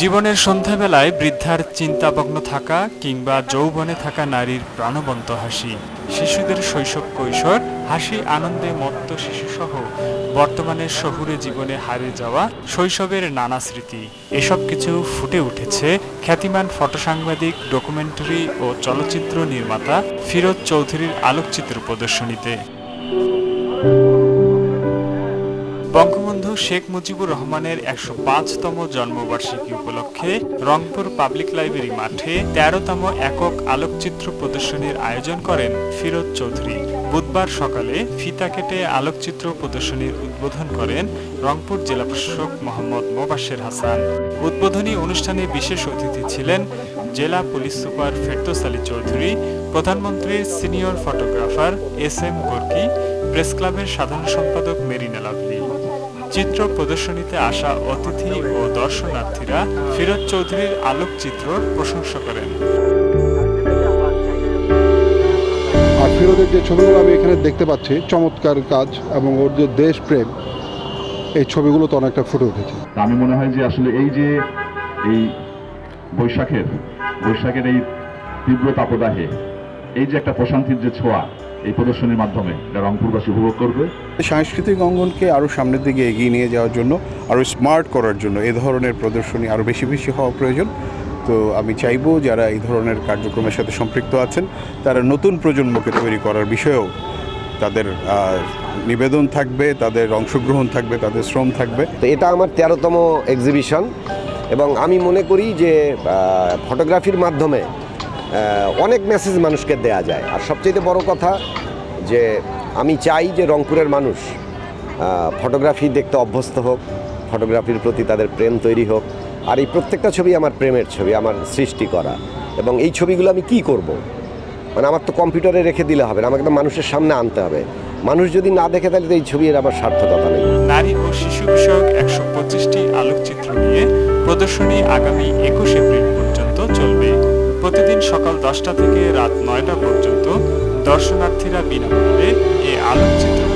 জীবনের সন্ধ্যাবেলায় বৃদ্ধার চিন্তামগ্ন থাকা কিংবা যৌবনে থাকা নারীর প্রাণবন্ত হাসি, শিশুদের শৈশব কৈশোর, হাসি, আনন্দে মত্ত শিশুসহ বর্তমানে শহুরে জীবনে হারিয়ে যাওয়া শৈশবের নানা স্মৃতি। এসব কিছু ফুটে উঠেছে খ্যাতিমান ফটোসাংবাদিক, ডকুমেন্টারি ও চলচ্চিত্র নির্মাতা ফিরোজ চৌধুরীর আলোকচিত্র প্রদর্শনীতে। বঙ্গবন্ধু শেখ মুজিবুর রহমানের একশো পাঁচতম জন্মবার্ষিকী উপলক্ষে রংপুর পাবলিক লাইব্রেরি মাঠে তেরোতম একক আলোকচিত্র প্রদর্শনীর আয়োজন করেন ফিরোজ চৌধুরী। বুধবার সকালে ফিতা কেটে আলোকচিত্র প্রদর্শনীর উদ্বোধন করেন রংপুর জেলা প্রশাসক মোহাম্মদ মোবাশ্বের হাসান। উদ্বোধনী অনুষ্ঠানে বিশেষ অতিথি ছিলেন জেলা পুলিশ সুপার ফেরদৌস আলী চৌধুরী প্রধানমন্ত্রীর senior photographer S M Gorky, press ক্লাবের সাধারণ সম্পাদক মেরিনা লাভলি। চিত্র প্রদর্শনীতে আসা অতিথি ও দর্শনার্থীরা ফিরোজ চৌধুরীর আলোকচিত্রর প্রশংসা করেন। আর ফিরোজের যে ছবিগুলো আমি এখানে দেখতে পাচ্ছি চমৎকার কাজ এবং ওর যে দেশপ্রেম এই ছবিগুলো তো অনেকটা ফুটে উঠেছে। আমি মনে হয় যে আসলে এই যে এই বৈশাখের বৈশাখের এই তীব্র তাপদাহে এই যে একটা প্রশান্তির যে ছোঁয়া এই প্রদর্শনীর মাধ্যমে এটা রংপুরবাসী উপভোগ করবে। সাংস্কৃতিক অঙ্গনকে আরও সামনের দিকে এগিয়ে নিয়ে যাওয়ার জন্য আরও স্মার্ট করার জন্য এ ধরনের প্রদর্শনী আরও বেশি বেশি হওয়া প্রয়োজন। তো আমি চাইব যারা এই ধরনের কার্যক্রমের সাথে সম্পৃক্ত আছেন তারা নতুন প্রজন্মকে তৈরি করার বিষয়েও তাদের নিবেদন থাকবে তাদের অংশগ্রহণ থাকবে তাদের শ্রম থাকবে। তো এটা আমার তেরোতম এক্সিবিশন এবং আমি মনে করি যে ফটোগ্রাফির মাধ্যমে অনেক মেসেজ মানুষকে দেয়া যায়। আর সবচেয়ে বড় কথা যে, আমি চাই যে রংপুরের মানুষ ফটোগ্রাফি দেখতে অভ্যস্ত হোক ফটোগ্রাফির প্রতি তাদের প্রেম তৈরি হোক, আর এই প্রত্যেকটা ছবি আমার প্রেমের ছবি, আমার সৃষ্টি করা। এবং এই ছবিগুলো আমি কি করব। মানে আমার তো কম্পিউটারে রেখে দিলে হবে না, আমাকে তো মানুষের সামনে আনতে হবে। মানুষ যদি না দেখে, তাহলে তো এই ছবির আমার সার্থকতা নেই। নারী ও শিশু বিষয়ক একশো পঁচিশটি আলোকচিত্র নিয়ে প্রদর্শনী আগামী একুশ এপ্রিল পর্যন্ত চলবে। প্রতিদিন সকাল দশটা থেকে রাত নয়টা পর্যন্ত দর্শনার্থীরা বিনামূল্যে এ আলোকচিত্র